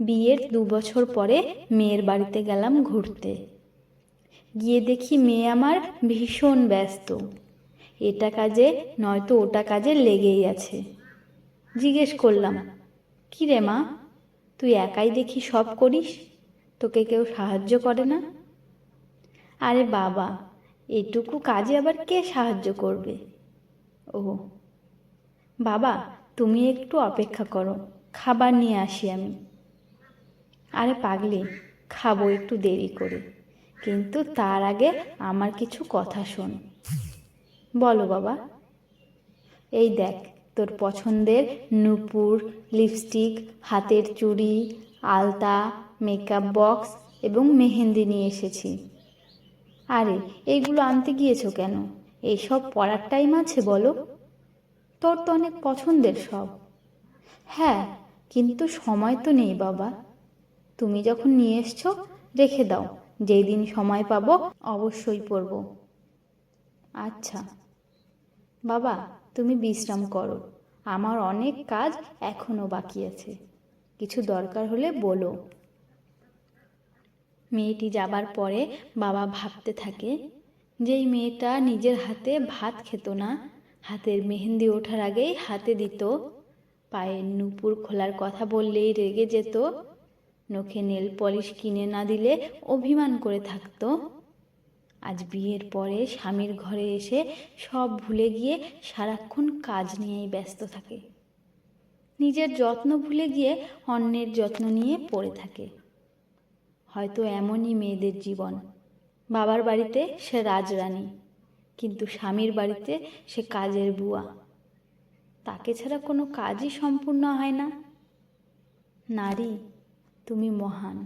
বিয়ের দু বছর পরে মেয়ের বাড়িতে গেলাম ঘুরতে। গিয়ে দেখি মেয়ে আমার ভীষণ ব্যস্ত। এটা কাজে, নয়তো ওটা কাজে লেগেই আছে। জিজ্ঞেস করলাম কি রে মা, তুই একাই দেখি সব করিস? তোকে কেউ সাহায্য করে না? আরে বাবা, এটুকু কাজে আবার কে সাহায্য করবে? ও বাবা, তুমি একটু অপেক্ষা করো, খাবার নিয়ে আসি আমি। আরে পাগলি, খাব একটু দেরি করে। কিন্তু তার আগে আমার কিছু কথা শোন। বলো বাবা। এই দেখ, তোর পছন্দের নূপুর, লিপস্টিক, হাতের চুড়ি, আলতা মেকআপ বক্স এবং মেহেন্দি নিয়ে এসেছি। আরে, এইগুলো আনতে গিয়েছো কেন? এইসব পড়ার টাইম আছে বলো। তোর তো অনেক পছন্দের সব। হ্যাঁ কিন্তু সময় তো নেই বাবা। তুমি যখন নিয়ে এসছো, রেখে দাও। যেই দিন সময় পাবো, অবশ্যই পড়ব আচ্ছা। বাবা, তুমি বিশ্রাম করো। আমার অনেক কাজ এখনও বাকি আছে। কিছু দরকার হলে বলো। মেয়েটি যাবার পরে বাবা ভাবতে থাকে, যেই মেয়েটা নিজের হাতে ভাত খেত না, হাতের মেহেন্দি ওঠার আগেই হাতে দিত পায়ের নুপুর খোলার কথা বললেই রেগে যেত নখে নেল পলিশ কিনে না দিলে অভিমান করে থাকতো। আজ বিয়ের পরে স্বামীর ঘরে এসে সব ভুলে গিয়ে সারাক্ষণ কাজ নিয়েই ব্যস্ত থাকে। নিজের যত্ন ভুলে গিয়ে অন্যের যত্ন নিয়ে পড়ে থাকে। হয়তো এমনই মেয়েদের জীবন। বাবার বাড়িতে সে রাজরানী, কিন্তু স্বামীর বাড়িতে সে কাজের বুয়া। তাকে ছাড়া কোনো কাজই সম্পূর্ণ হয় না। নারী তুমি মহান।